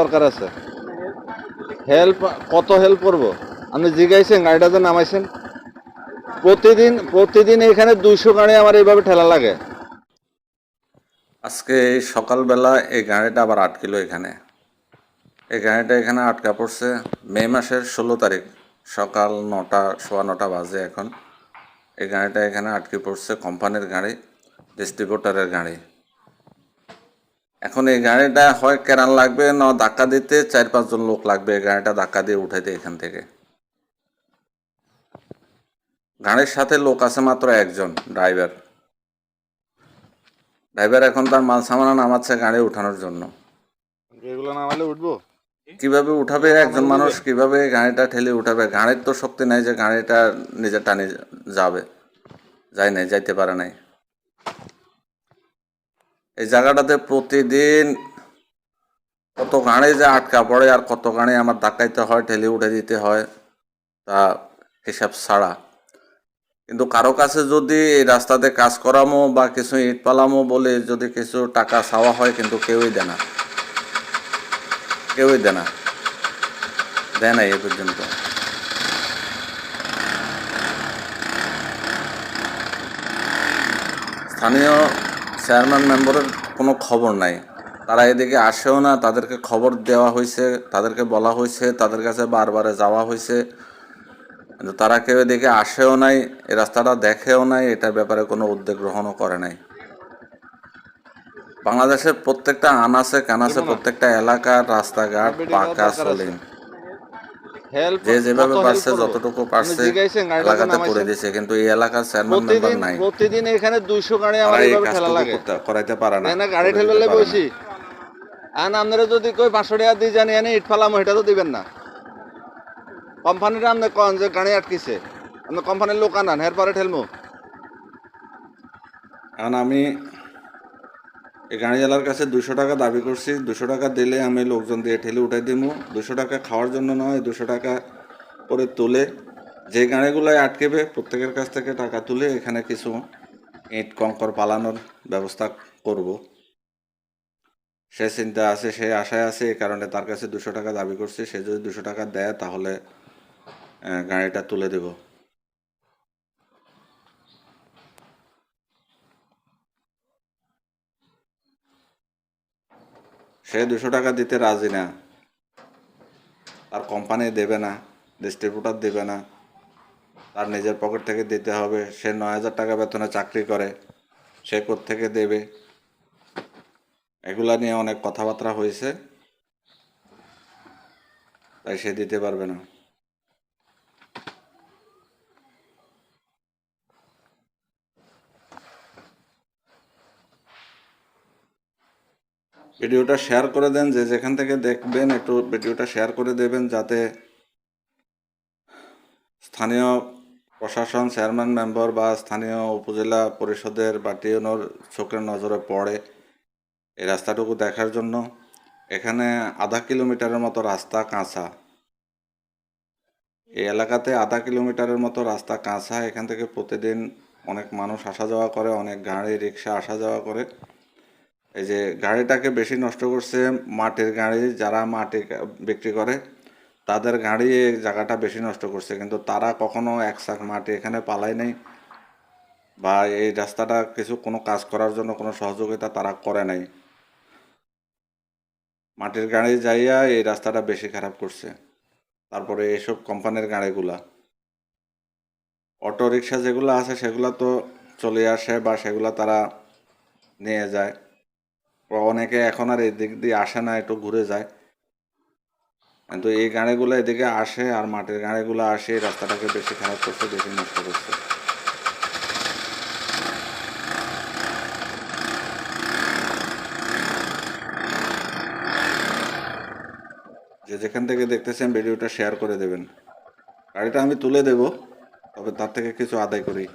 দরকার আছে। হেল্প কত হেল্প করব? আপনি জিগাইছেন গাড়িটা যে নামাইছেন। প্রতিদিন প্রতিদিন এখানে দুইশো গাড়ি আমার এইভাবে ঠেলা লাগে। আজকে এই সকালবেলা এই গাড়িটা আবার আটকিলো এখানে। এই গাড়িটা এখানে আটকা পড়ছে মে মাসের ষোলো তারিখ, সকাল নটা, সোয়া নটা বাজে এখন। এই গাড়িটা এখানে আটকে পড়ছে কোম্পানির গাড়ি ডিস্ট্রিবিউটারের গাড়ি। এখন এই গাড়িটা হয় কেরান লাগবে না ধাক্কা দিতে চার পাঁচজন লোক লাগবে এই গাড়িটা ধাক্কা দিয়ে উঠাইতে এখান থেকে। গাড়ির সাথে লোক আছে মাত্র একজন ড্রাইভার। ড্রাইভার এখন তার মাল সামানা নামাচ্ছে গাড়ি উঠানোর জন্য। এগুলো নামালে উঠবো? কীভাবে উঠাবে একজন মানুষ কীভাবে গাড়িটা ঠেলে উঠাবে? গাড়ির তো শক্তি নাই যে গাড়িটা নিজে টানে যাবে। যায় নাই যাইতে পারে নাই। এই জায়গাটাতে প্রতিদিন কত গাড়ি যে আটকা পড়ে আর কত গাড়ি আমার ধাক্কাইতে হয়, ঠেলে উঠে দিতে হয়, তা হিসাব ছাড়া। কিন্তু কারও কাছে যদি এই রাস্তাতে কাজ করামো বা কিছু ইট পালামো বলে যদি কিছু টাকা চাওয়া হয়, কিন্তু কেউই দেয় না। কেউই দেয় না। দেয় না এ পর্যন্ত। স্থানীয় চেয়ারম্যান মেম্বারের কোনো খবর নাই। তারা এদিকে আসেও না তাদেরকে খবর দেওয়া হয়েছে তাদেরকে বলা হয়েছে তাদের কাছে বারবারে যাওয়া হয়েছে। কিন্তু তারা কেউ এদিকে আসেও নাই এ রাস্তাটা দেখেও নাই এটার ব্যাপারে কোনো উদ্যোগ গ্রহণও করে নাই। বাংলাদেশের প্রত্যেকটা আনাসে কানাসে প্রত্যেকটা এলাকার রাস্তাঘাট পাকা হেল্প যে যেভাবে পারছে যতটুকু পারছে এলাকাতে করে দিয়েছে কিন্তু এই এলাকার চেয়ারম্যান মেম্বার নাই। প্রতিদিন এখানে দুইশো গাড়ি আমার এইভাবে ঠেলা লাগে। করাইতে পারে না না গাড়ি ঠেলে। বসি আন আপনারা যদি কই পাঁচশো টাকা দিয়ে জানি এনে ইট ফালাম এটা তো দিবেন না। কোম্পানিটা আপনি কন যে গাড়ি আটকিছে। আপনি কোম্পানির লোক আনান এর পরে ঠেলমু। এখন আমি এই গাড়িওয়ালার কাছে দুশো টাকা দাবি করছি। দুশো টাকা দিলে আমি লোকজন দিয়ে ঠেলে উঠাই দিব দুশো টাকা খাওয়ার জন্য নয় দুশো টাকা করে তুলে যে গাড়িগুলোয় আটকেবে প্রত্যেকের কাছ থেকে টাকা তুলে এখানে কিছু ইট, কঙ্কর পালানোর ব্যবস্থা করব। সে চিন্তা আছে, সে আশায় আছে এই কারণে তার কাছে দুশো টাকা দাবি করছি। সে যদি দুশো টাকা দেয় তাহলে গাড়িটা তুলে দেব। সে দুশো টাকা দিতে রাজি না। তার কোম্পানি দেবে না ডিস্ট্রিবিউটার দেবে না। তার নিজের পকেট থেকে দিতে হবে। সে নয় হাজার টাকা বেতনে চাকরি করে। সে থেকে দেবে? এগুলা নিয়ে অনেক কথাবার্তা হয়েছে। তাই সে দিতে পারবে না। ভিডিওটা শেয়ার করে দেন, যে যেখান থেকে দেখবেন একটু ভিডিওটা শেয়ার করে দেবেন, যাতে স্থানীয় প্রশাসন চেয়ারম্যান মেম্বার বা স্থানীয় উপজেলা পরিষদের বা চোখের নজরে পড়ে এই রাস্তাটুকু দেখার জন্য। এখানে আধা কিলোমিটারের মতো রাস্তা কাঁচা। এই এলাকাতে আধা কিলোমিটারের মতো রাস্তা কাঁচা। এখান থেকে প্রতিদিন অনেক মানুষ আসা যাওয়া করে, অনেক গাড়ি, রিক্সা আসা যাওয়া করে। এই যে গাড়িটাকে বেশি নষ্ট করছে মাটির গাড়ি, যারা মাটি বিক্রি করে, তাদের গাড়ি এই জায়গাটা বেশি নষ্ট করছে। কিন্তু তারা কখনো এক শাক মাটি এখানে পালায় নাই বা এই রাস্তাটা কিছু কোনো কাজ করার জন্য কোনো সহযোগিতা তারা করে নাই। মাটির গাড়ি যাইয়া এই রাস্তাটা বেশি খারাপ করছে। তারপরে এইসব কোম্পানির গাড়িগুলা অটো রিক্সা যেগুলো আছে সেগুলো তো চলে আসে বা সেগুলো তারা নিয়ে যায়। অনেকে এখন আর এদিক দিয়ে আসে না, একটু ঘুরে যায়। কিন্তু এই গাড়িগুলো এদিকে আসে আর মাটির গাড়িগুলো আসে রাস্তাটাকে বেশি খারাপ করছে, বেশি নষ্ট করছে। যে যেখান থেকে দেখতেছেন ভিডিওটা শেয়ার করে দেবেন। গাড়িটা আমি তুলে দেব, তবে তার থেকে কিছু আদায় করি।